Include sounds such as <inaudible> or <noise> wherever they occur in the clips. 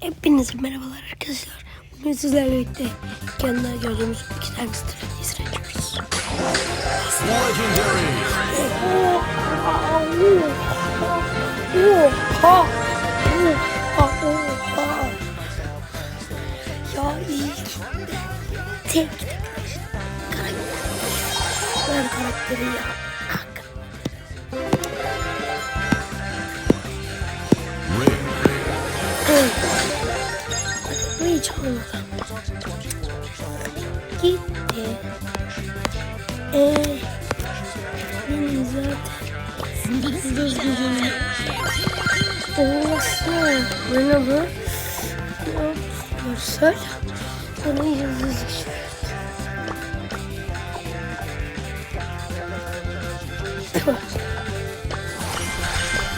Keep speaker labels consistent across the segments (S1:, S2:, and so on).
S1: Hepinize merhabalar arkadaşlar. Bugün sizlerle birlikte kendine gördüğümüz iki tane strateji! Oha! Ya ilk tek karakter karakteri ya. Bu hiç olmadı. Gitti. Eee benim zaten düzgün olması bana bu görsel bana yıldız işaret.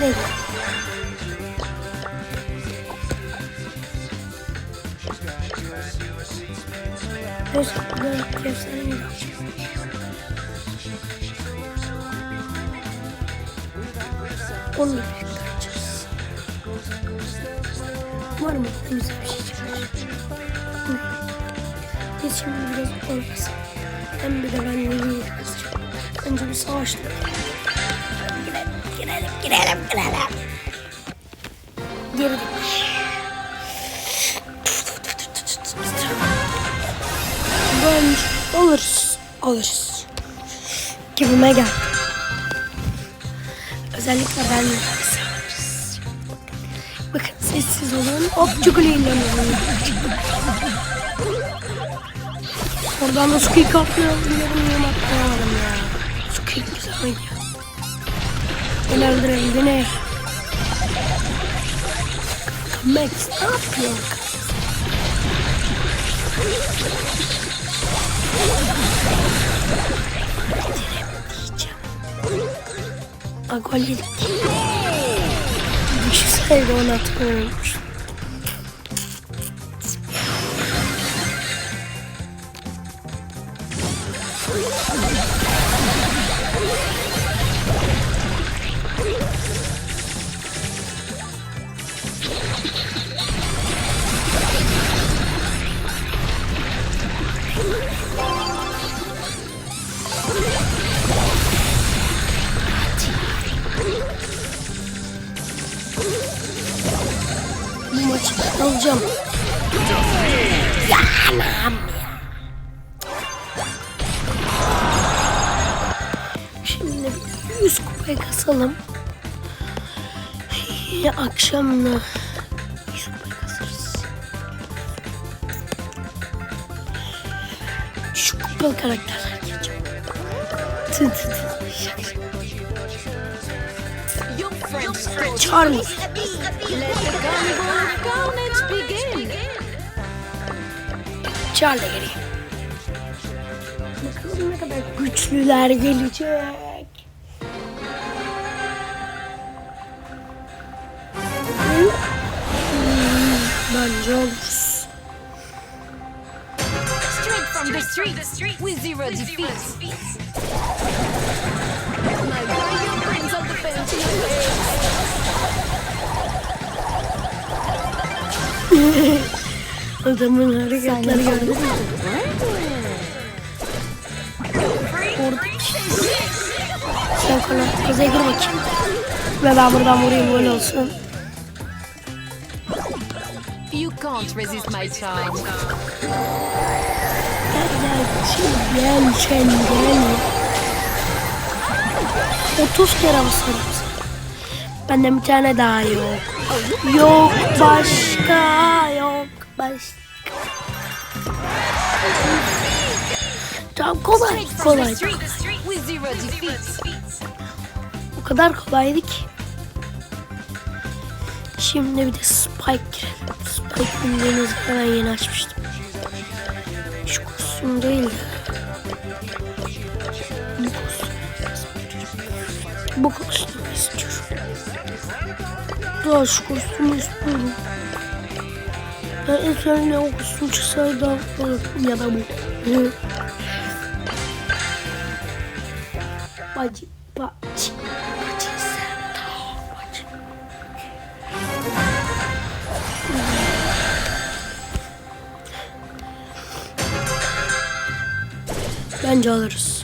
S1: Neyse. Efsane bir Onunla birlikte açacağız. Umarım güzel bir şey çıkar. Biz şimdi biraz olmasın. Hem bir de ben neyi kazacağım. Önce bir savaşla. Girelim, girelim, girelim, girelim. Girdik. Alırız. Gibime gel. Özellikle ben alırız. Bakın sessiz olun. Hop çukuluyla Oradan da squeak atlıyorum. Biliyorum atlayamadım ya. Squeak güzel oynuyor. Beni öldürelim beni. Max ne yapıyor? Gol yedik. Düşünseydi onu atmıyormuş. Alacağım. Ya anam ya. Şimdi 100 kupaya kasalım. Ya akşamla 100 kupaya kasarız. Şu kupalı karakterler geleceğim. Tı tı tı. Şaka şaka.
S2: Of carnage begin.
S1: Charlie geliyor. Bakalım ne kadar güçlüler gelecek. Hmm, Bence oluruz.
S2: From the streets with zero defeats.
S1: Adamın hareketleri gördün mü? Sen kanat kuzeye gir bakayım. Ve ben buradan vurayım gol olsun.
S2: You can't resist my charm.
S1: Gel gel. Gel sen gel. 30 kere basarım sana. Benden bir tane daha yok. Yok başka yok başka. Tamam kolay kolay. O kadar kolaydı ki. Şimdi bir de Spike girelim. Spike bildiğiniz ben yeni açmıştım. Şu kostüm değil de. Bu kostümü. Daha şu kostümü istiyorum. Ben en sonunda o kostüm çıksaydı ya da bu. Bacı, bacı. Bence alırız.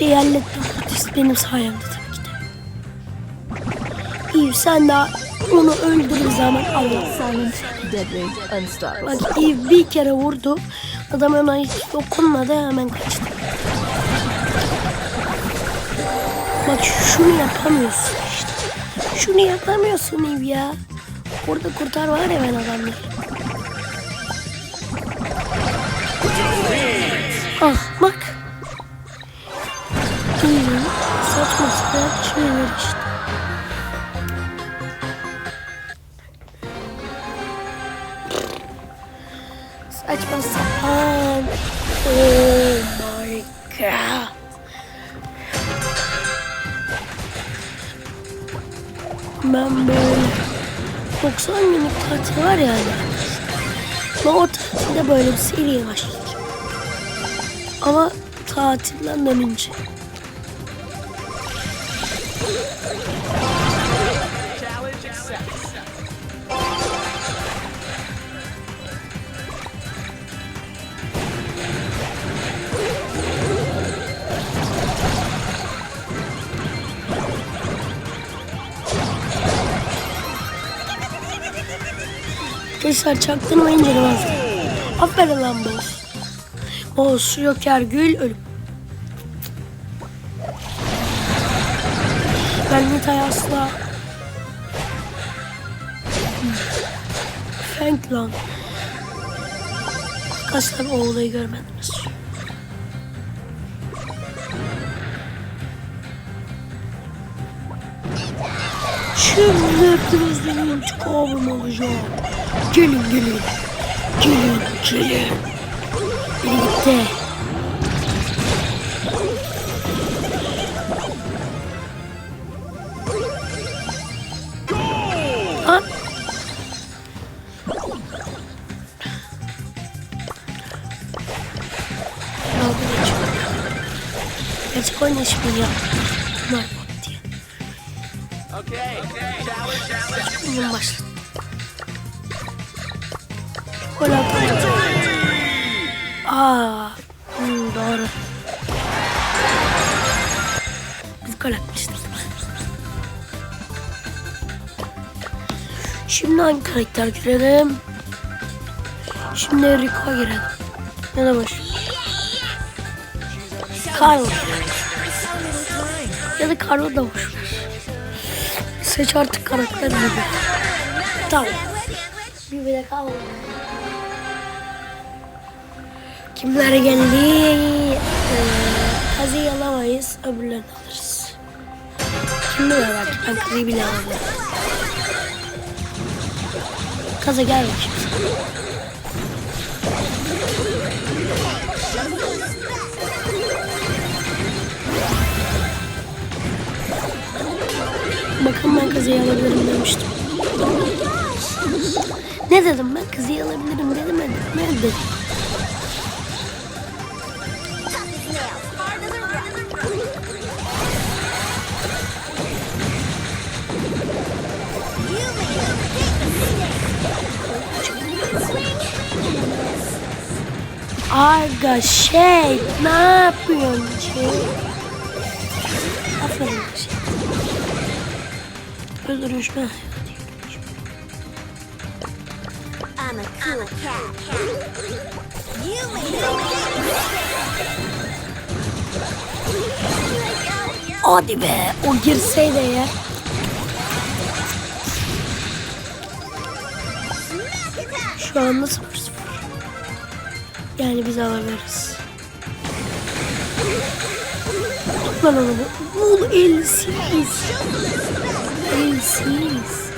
S1: Hallettim. Artist benim sayemde tabii ki de. İyi sen daha onu öldürür zaman Allah.
S2: Unstoppable.
S1: Bak Eve bir kere vurdu. Adam ona hiç dokunmadı hemen kaçtı. Bak şunu yapamıyorsun işte. Şunu yapamıyorsun Eve ya. Orada kurtar var ya ben adamları. Saçma sapan şeyler işte. Saçma sapan. Oh my god. Ben böyle 90 günlük tatil var yani. Ben o tatilde böyle bir seriye başlayacağım. Ama tatilden dönünce. Arkadaşlar çaktırmayın canım az. Aferin lan boss. Boss, Joker, Gül, ölüm. Ben Nita'yı asla... Frank lan. Arkadaşlar o olayı görmediniz. Şimdi hepinizden intikamım alacağım. Gelin gelin. Gelin gelin. Biri gitti. Lan. Dalga geçiyor. Gerçek Aa, hmm, doğru. Şimdi hangi karakter girelim? Şimdi Rico girelim. Ne de boş. Carl. Ya da Carl'ı da boş. Seç artık karakter gibi. Tamam. Bir bile kalmadı. Kimler geldi? Ee, kazıyı alamayız. Öbürlerini alırız. Kim bilir belki ben kazıyı bile alamıyorum. Kaza gel bakayım. Bakın ben kazıyı alabilirim demiştim. Ne dedim ben kızıyı alabilirim dedim mi? Ne dedim? Aga şey ne yapıyorsun şey? Aferin şey. Öldürüşme.
S3: I'm a cool cat. You made
S1: Hadi be o girseydi ya. Şu an nasıl? Yani biz alabiliriz. Tut lan onu. Bul elsiz. Elsiz.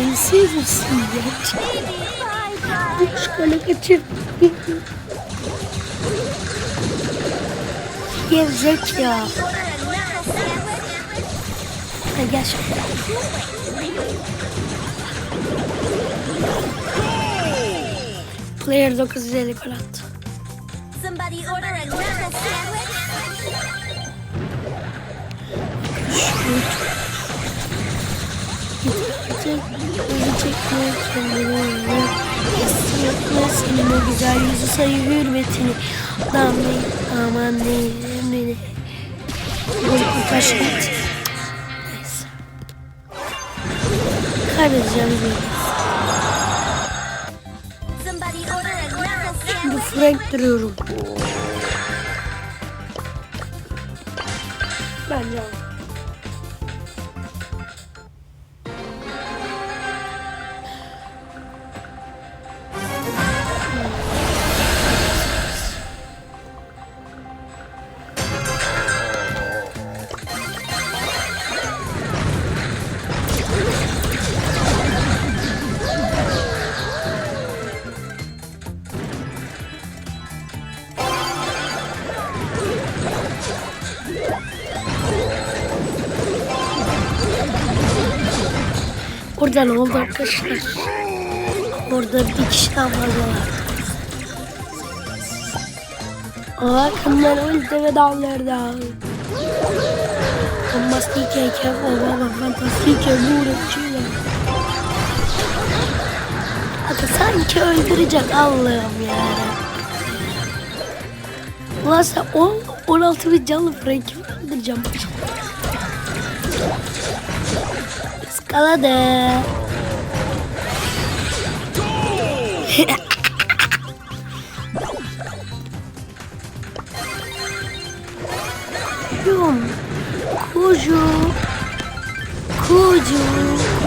S1: Elsiz misin ya? Üç kale kaçır. Gelecek ya. Ha, gel şöyle. Player 950 gol attı. Senin o güzel yüzü sayı hürmetini. Adam ne aman ne emrini. Bu git. Neyse. Kaybedeceğim diye. Frank duruyorum. Bence. Ne oldu arkadaşlar? Orada bir kişiden fazla var. Aa, kanlar öldü ve dağlarda. Fantastiche che baba fantastiche mure çiğne. Hatta sanki öldürecek Allah'ım ya. Ulan sen 10, 16 bin canlı Frank'i öldüreceğim. Iskaladı. Yum. Kuzu. Kuzu.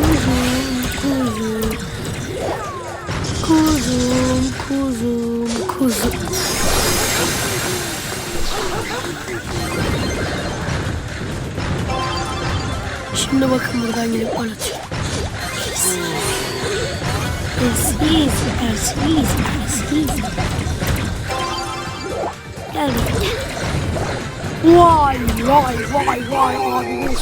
S1: Kuzu. Kuzu. Kuzum, kuzum. Şimdi bakın buradan gelip gol atıyor. Persiz, persiz. Gel bakayım. Vay vay vay vay abi.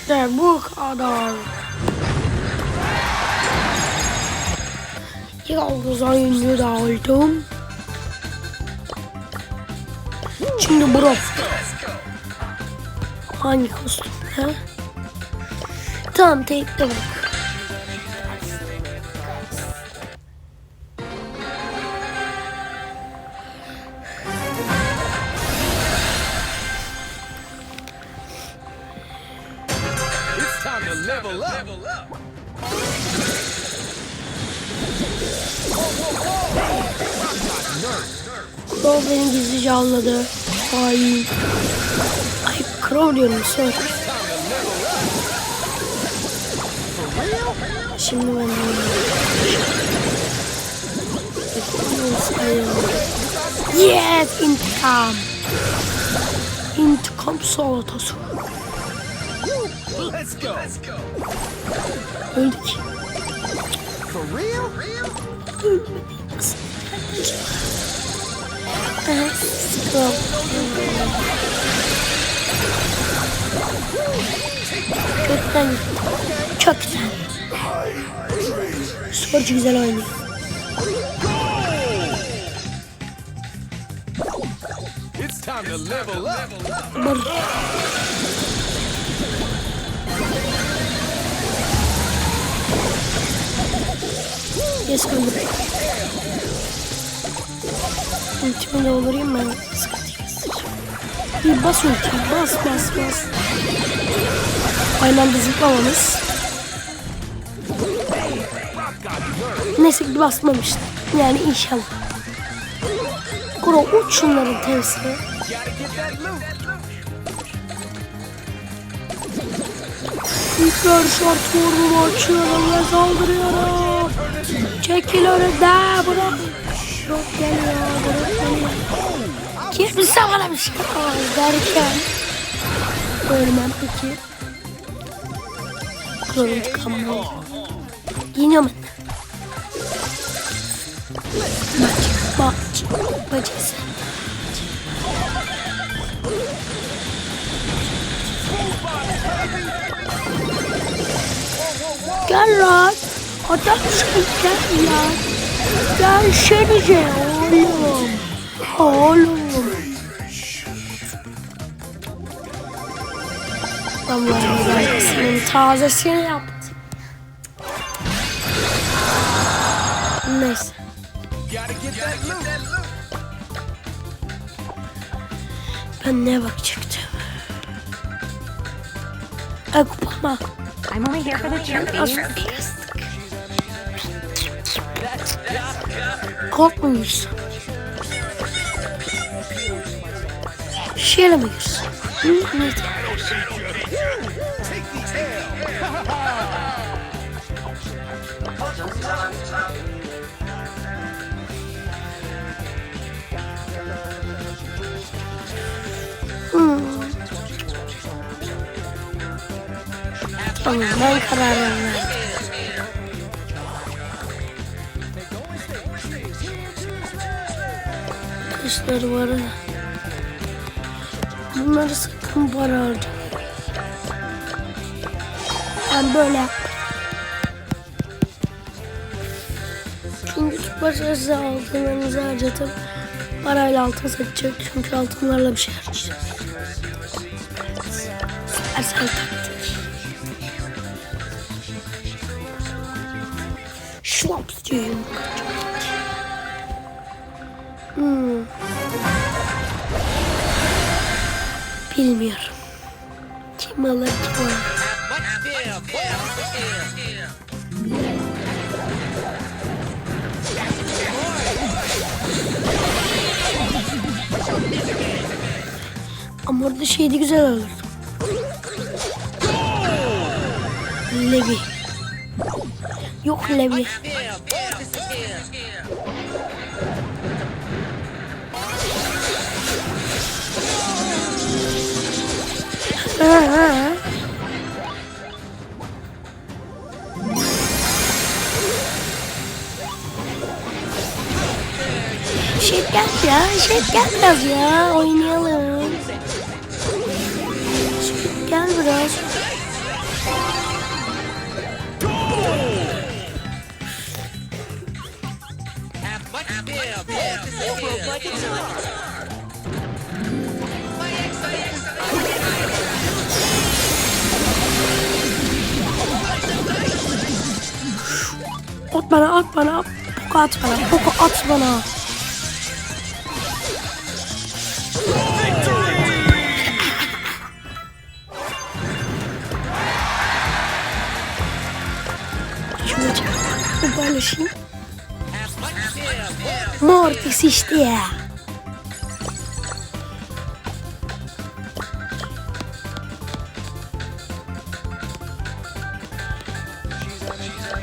S1: İşte bu kadar. Yalnız oyuncu da oldum. Şimdi bro. Hangi kostüm ha? Tamam tekte bırak.
S4: It's
S1: avladı. Ay. Ay Crow diyorum sor. Şimdi ben de. Yes intikam. İntikam salatası.
S4: Let's.
S1: Öldük.
S4: For real?
S1: Aha, Crow. Kökten Kökten. Sporcu güzel oynuyor.
S4: It's time to level
S1: Ultimi de olurayım ben. Bir bas ultiyi. Bas bas bas. Aynı anda zıplamamız. Neyse ki basmamıştı. Yani inşallah. Kuro uç şunların tepsine. Hitler şart formumu açıyorum ve saldırıyorum. Çekil önümden bırak. Yok geliyor bırak geliyor. Kimse bana bir derken. Ölmem peki. Kral intikamı oldu. Yeniyor mu? Bacı, bacı, bacısı. Gel lan. Adam sen gel ya. Gelsenize oğlum. Oğlum. tazesini yaptım. Neyse.
S4: Gotta get that loot.
S1: Ben neye bakacaktım? Ay kupama.
S3: I'm only here for the
S1: mi girsin? Ne? Hmm. Tamam ben kararımı verdim. Kışları var. Bunları sakın para harcamayın. Ben böyle. Çünkü tüp başarısı altınlarınızı harcatıp parayla altın satacak. Çünkü altınlarla bir şey harcayacağız. Ersel taktik. Diyorum. Bilmiyorum. Kim alır kim alır. Ama orada şeydi güzel olur. Levi. Yok Levi. Ha, ha, ha. Şey gel ya, şey gel biraz ya, oynayalım. Şey, gel biraz. At bana, at bana, poka at bana, poka at bana. Şunu paylaşayım. Mortis işte ya.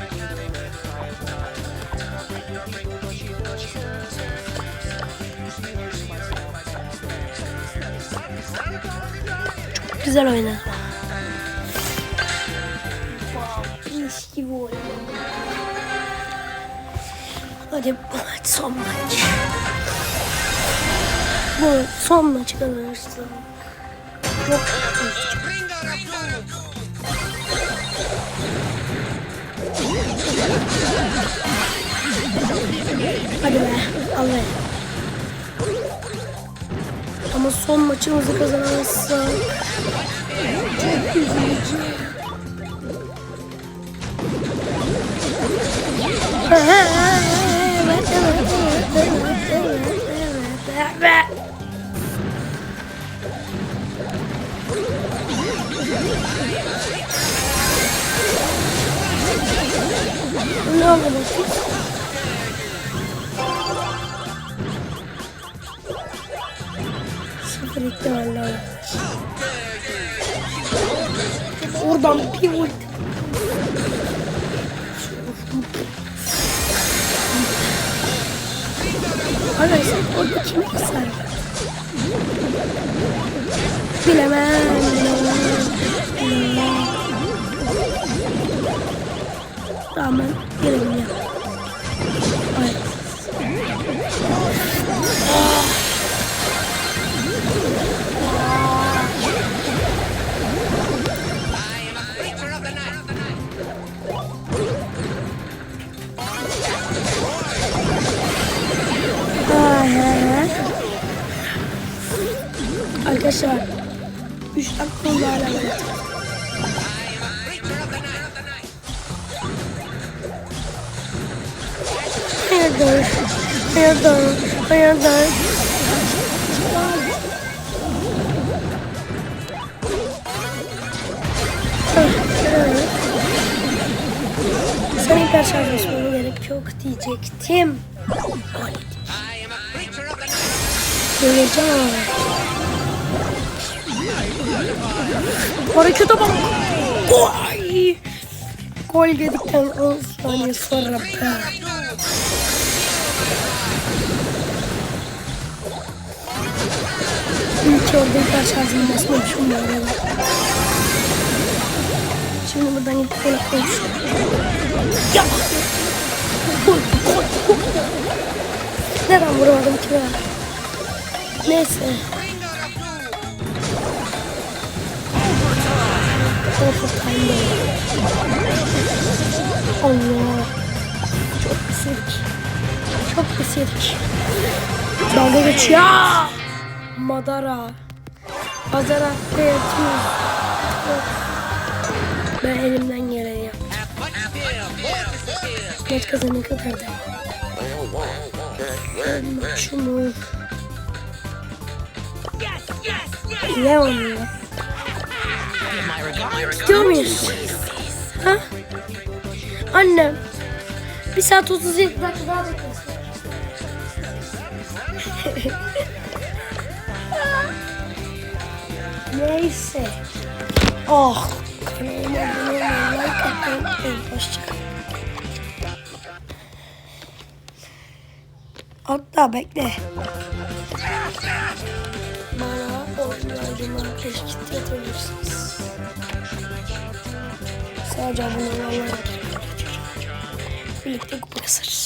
S1: Çok güzel oynadı. Mis gibi oynadı. Hadi bu maç son maç. Bu son maçı kazanırsın. Çok Hadi be. Al be. Ama son maçımızı kazanamazsak çok üzücü. Evet, evet, evet, evet, evet, evet, evet. Ne oldu ihtimalle var. Oradan bir vurdu. Arkadaşlar orada kimi kısar? Bilemem. Tamam geri gidiyorum. Evet. arkadaşlar. 3 dakika oldu hala evet. Hayırdır, hayırdır, hayırdır. Seni karşılaşmama gerek yok diyecektim. Göreceğim. Harekete bak. Gol. Gol yedikten 10 saniye sonra be. İyi ki orada şarjımı basmamışım bu arada. Şimdi buradan gidip gol atmayı. Ya! Neden vuramadım ki ben? Neyse. Overtime Allah. Çok pislik. Çok pislik. Dalga geçiyor. Madara. Madara yatıyor. Ben elimden geleni yaptım. Maç kazanana kadar da. Maçımı. Ne oluyor? Gidiyor? Ha? Annem. Bir saat 37 dakika daha beklesin. <laughs> Neyse. Oh. Kanalıma unutmayın. Hoşçakalın. Hatta bekle. Bana oyunlarcıma teşkit atabilirsiniz. Sadece abone olanlar Birlikte kupa kasarız.